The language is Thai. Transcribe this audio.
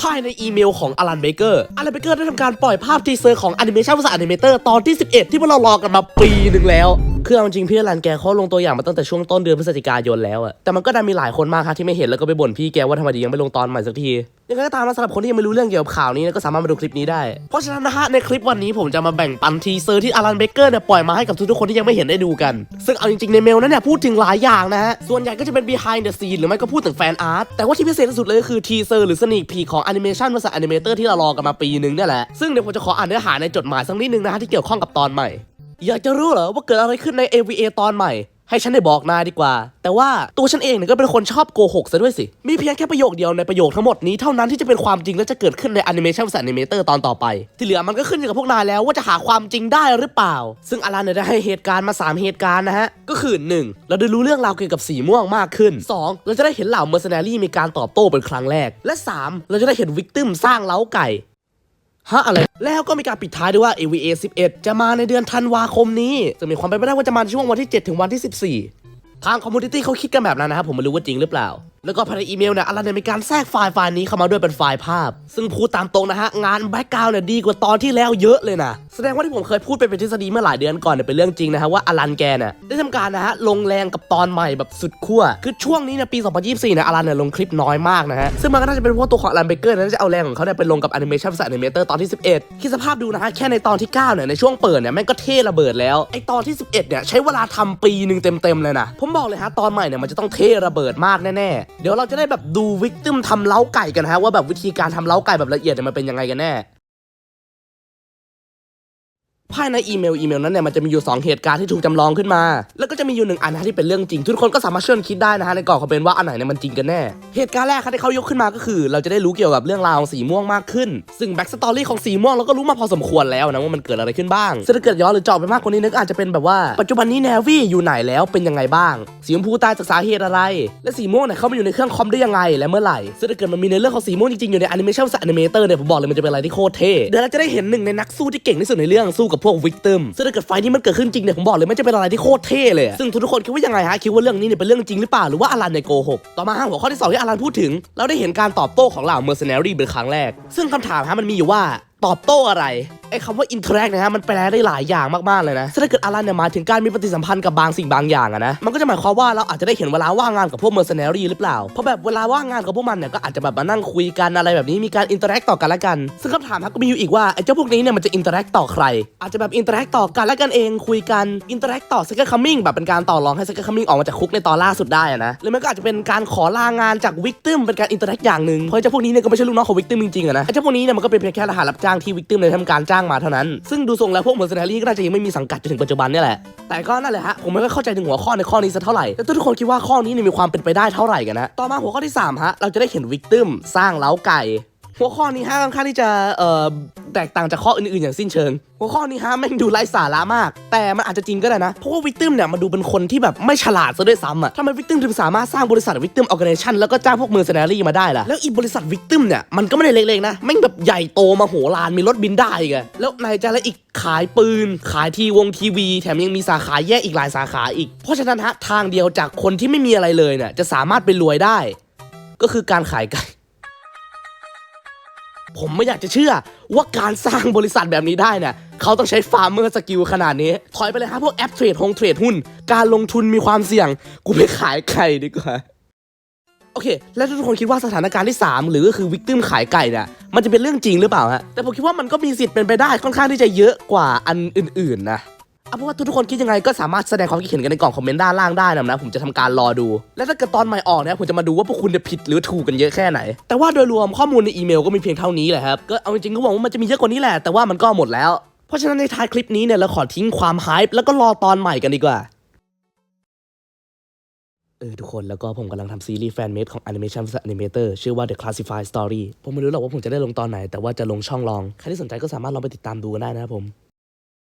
ภายในอีเมลของอลันเบเกอร์อลันเบเกอร์ได้ทำการปล่อยภาพทีเซอร์ของแอนิเมชันภาษาแอนิเมเตอร์ตอนที่ 11 ที่พวกเรารอกันมาปีหนึ่งแล้ว คือเอาจริงพี่อลันแกเขาลงตัวอย่างมาตั้งแต่ช่วงต้นเดือนพฤศจิกายนแล้วอะแต่มันก็ดันมีหลายคนมากครับที่ไม่เห็นแล้วก็ไปบ่นพี่แกว่าทำไมยังไม่ลงตอนใหม่สักทียังไงก็ตามนะสำหรับคนที่ยังไม่รู้เรื่องเกี่ยวกับข่าวนี้นะก็สามารถมาดูคลิปนี้ได้ เพราะฉะนั้นนะฮะในคลิปวันนี้ผมจะมาแบ่งปันทีเซอร์ที่อลันเบเกอร์เนี่ยปล่อยมาให้กับทุกๆคนที่ยังไม่เห็นได้ดูกัน ซึ่งเอาจริงๆในเมลนั้นเนี่ยพูดถึงหลายอย่างนะฮะ ส่วนใหญ่ก็จะเป็น behind the scene หรือไม่ก็พูดถึงแฟนอาร์ต แต่ว่าที่พิเศษที่สุดเลยก็คือทีเซอร์หรือสนีกพีของแอนิเมชันภาษาแอนิเมเตอร์ที่เรารอกันมาปีนึงนี่แหละ ซึ่งเดี๋ยวผมจะขออ่านเนื้อหาในจดหมายสักนิดนึงนะฮะที่เกี่ยวข้องกับตอนใหม่ อยากจะรู้เหรอว่าเกิดอะไรขึ้นใน AVA ตอนใหม่ ให้ฉันได้บอกนายดีกว่า แต่ว่าตัวฉันเองเนี่ยก็เป็นคนชอบโกหกซะด้วยสิ มีเพียงแค่ประโยคเดียวในประโยคทั้งหมดนี้เท่านั้นที่จะเป็นความจริงและจะเกิดขึ้นในแอนิเมชันแอนิเมเตอร์ตอนต่อไป ที่เหลือมันก็ขึ้นอยู่กับพวกนายแล้วว่าจะหาความจริงได้หรือเปล่า ซึ่งอารันเนี่ยได้ให้เหตุการณ์มา 3 เหตุการณ์นะฮะ ก็คือ 1. เราได้รู้เรื่องราวเกี่ยวกับสีม่วงมากขึ้น 2. เราจะได้เห็นเหล่าเมอร์เซนารีมีการตอบโต้เป็นครั้งแรก และ 3. เราจะได้เห็นวิกติมสร้างเล้าไก่ ฮะอะไร แล้วก็มีการปิดท้ายด้วยว่า AVA 11 จะมาในเดือนธันวาคมนี้จะมีความเป็นไปได้ว่าจะมาในช่วงวันที่ 7 ถึงวันที่ 14 ทางคอมมูนิตี้เขาคิดกันแบบนั้นนะครับผมไม่รู้ว่าจริงหรือเปล่า แล้วก็ภายในอีเมลเนี่ยอลันเนี่ยมีการแทรกไฟล์ไฟล์นี้เข้ามาด้วยเป็นไฟล์ภาพ ซึ่งพูดตามตรงนะฮะ งานแบ็กกราวน์เนี่ยดีกว่าตอนที่แล้วเยอะเลยนะ แสดงว่าที่ผมเคยพูดไปเป็นทฤษฎีเมื่อหลายเดือนก่อนเนี่ยเป็นเรื่องจริงนะฮะว่าอลันแกเนี่ยได้ทำการนะฮะลงแรงกับตอนใหม่แบบสุดขั้วคือช่วงนี้เนี่ยปี 2024เนี่ยอลันเนี่ยลงคลิปน้อยมากนะฮะซึ่งมันก็น่าจะเป็นเพราะตัวของอลันเบเกอร์นั้นจะเอาแรงของเขาเนี่ยไปลงกับแอนิเมชันภาษาแอนิเมเตอร์ตอนที่ 11คิดสภาพดูนะฮะแค่ในตอนที่9เนี่ยในช่วงเปิดเนี่ยแม่งก็เท่ระเบิดแล้วไอตอนที่ 11เนี่ยใช้เวลาทำปีหนึ่งเต็มๆเลยนะผมบอกเลยฮะตอนใหม่เนี่ยมันจะต้องเท่ระเบิดมากแน่ๆเดี๋ยวเราจะได้แบบดูวิกติมทำเล้าไก่กันฮะว่าแบบวิธีการทำเล้าไก่แบบละเอียดเนี่ยมันเป็นยังไงกันแน่ ภายในอีเมลอีเมลนั้นเนี่ยมันจะมีอยู่ 2 เหตุการณ์ที่ถูกจำลองขึ้นมา แล้วก็จะมีอยู่หนึ่งอันนะที่เป็นเรื่องจริง ทุกคนก็สามารถเช่วยกันคิดได้นะฮะในกล่องคอมเมนต์ว่าอันไหนเนี่ยมันจริงกันแน่ เหตุการณ์แรกครับที่เขายกขึ้นมาก็คือ เราจะได้รู้เกี่ยวกับเรื่องราวของสีม่วงมากขึ้น ซึ่งแบ็กสตอรี่ของสีม่วงเราก็รู้มาพอสมควรแล้วนะว่ามันเกิดอะไรขึ้นบ้างซึ่งถ้าเกิดย้อนหรือเจาะไปมากกว่านี้นึกอาจจะเป็นแบบว่าปัจจุบันนี้แนวี่อยู่ไหนแล้วเป็นยังไงบ้าง สีชมพูตายจากสาเหตุอะไร และสีม่วงเนี่ยเข้ามาอยู่ในเครื่องคอมได้ยังไงและเมื่อไหร่ซึ่งถ้าเกิดมันมีในเรื่องของสีม่วงจริงๆอยู่ในแอนิเมชั่นภาษาแอนิเมเตอร์เนี่ยผมบอกเลยมันจะเป็นอะไรที่โคตรเท่เดี๋ยวเราจะได้เห็นหนึ่งในนักสู้ที่เก่งที่สุดในเรื่องสู้กับพวกวิกติมซึ่งถ้าเกิดไฟนี้มันเกิดขึ้นจริงเนี่ยผมบอกเลยมันจะเป็นอะไรที่โคตรเท่เลย ซึ่งทุกคนคิดว่ายังไงฮะคิดว่าเรื่องนี้เนี่ยเป็นเรื่องจริงหรือเปล่าหรือว่าอลันเนี่ยโกหกต่อมาหัวข้อที่สองที่อลันพูดถึง เราได้เห็นการตอบโต้ของเหล่าเมอร์เซนารีเป็นครั้งแรก ซึ่งคำถามฮะมันมีอยู่ว่าตอบโต้อะไร ไอ้คำว่า interact นะฮะมันแปลได้หลายอย่างมากๆเลยนะถ้าเกิดอลันเนี่ยหมายถึงการมีปฏิสัมพันธ์กับบางสิ่งบางอย่างอะนะมันก็จะหมายความว่าเราอาจจะได้เห็นเวลาว่างงานกับพวกเมอร์เซเนารีหรือเปล่าเพราะแบบเวลาว่างงานกับพวกมันเนี่ยก็อาจจะแบบมานั่งคุยกันอะไรแบบนี้มีการ interact ต่อกันละกัน ซึ่งคำถามฮะก็มีอยู่อีกว่าไอ้เจ้าพวกนี้เนี่ยมันจะ interact ต่อใคร อาจจะแบบ interact ต่อกันละกันเองคุยกัน interact ต่อ second coming แบบเป็นการต่อรองให้ second coming ออกมาจากคุกในตอนล่าสุดได้นะหรือมันก็อาจจะเป็นการขอลางานจาก victim เป็นการ interact อคอย่างหนึ่งเพราะเจ้าพวกนี้เนี่ยก็ไม่ใช่ลูกน้องของ victim จริงๆอะนะไอ้เจ้าพวกนี้เนี่ยมันก็เป็นเพียงแค่ทหารรับจ้างที่ victim เลยทำการจ้างมาเท่านั้น ซึ่งดูทรงแล้วพวก mercenary ก็น่าจะยังไม่มีสังกัดจนถึงปัจจุบันนี่แหละ แต่ก็นั่นแหละฮะ ผมไม่ค่อยเข้าใจถึงหัวข้อในข้อนี้สักเท่าไหร่ แต่ทุกคนคิดว่าข้อนี้มีความเป็นไปได้เท่าไหร่กันนะ ต่อมาหัวข้อที่3ฮะ เราจะได้เห็นวิกติมสร้างเล้าไก่ หัวข้อนี้ฮะค่อนข้างที่จะเอ่อแตกต่างจากข้ออื่นๆอย่างสิ้นเชิง หัวข้อนี้ฮะแม่งดูไร้สาระมาก แต่มันอาจจะจริงก็ได้นะ เพราะว่าวิกติมเนี่ยมันดูเป็นคนที่แบบไม่ฉลาดซะด้วยซ้ำอะทำไมวิกติมถึงสามารถสร้างบริษัทวิกติมออร์แกเนชั่นแล้วก็จ้างพวกเมอร์เซนารีมาได้ล่ะ แล้วอีบริษัทวิกติมเนี่ยมันก็ไม่ได้เล็กๆนะแม่งแบบใหญ่โตมาโหฬารมีรถบินได้อีกอะแล้วนายจะและอีกขายปืน ขายทีวงทีวี แถมยังมีสาขาแยกอีกหลายสาขาอีก เพราะฉะนั้นฮะทางเดียวจากคนที่ไม่มีอะไรเลยเนี่ยจะสามารถไปรวยได้ ก็คือการขายไก่ ผมไม่อยากจะเชื่อว่าการสร้างบริษัทแบบนี้ได้เนี่ยเขาต้องใช้ฟาร์มเมอร์สกิลขนาดนี้ ถอยไปเลยครับพวกแอปเทรดฮงเทรดหุ้น การลงทุนมีความเสี่ยง กูไปขายไก่ดีกว่าโอเค แล้วทุกคนคิดว่าสถานการณ์ที่ 3 หรือก็คือวิกติมขายไก่เนี่ยมันจะเป็นเรื่องจริงหรือเปล่าฮะแต่ผมคิดว่ามันก็มีสิทธิ์เป็นไปได้ค่อนข้างที่จะเยอะกว่าอันอื่นๆนะ เอาเป็นว่าทุกๆคนคิดยังไงก็สามารถแสดงความคิดเห็นกันในกล่องคอมเมนต์ด้านล่างได้นะนะผมจะทำการรอดู และถ้าเกิดตอนใหม่ออกเนี่ยผมจะมาดูว่าพวกคุณจะผิดหรือถูกกันเยอะแค่ไหน แต่ว่าโดยรวมข้อมูลในอีเมลก็มีเพียงเท่านี้แหละครับก็เอาจริงๆก็หวังว่ามันจะมีเยอะกว่านี้แหละแต่ว่ามันก็หมดแล้ว เพราะฉะนั้นในท้ายคลิปนี้เนี่ยเราขอทิ้งความไฮป์แล้วก็รอตอนใหม่กันดีกว่าเออทุกคนแล้วก็ผมกำลังทำซีรีส์แฟนเมดของ Animation vs Animator ชื่อว่า The Classified Story ผมไม่รู้หรอกว่าผมจะได้ลงตอนไหน แต่ว่าจะลงช่องลอง ใครที่สนใจก็สามารถลองไปติดตามดูกันได้นะครับผม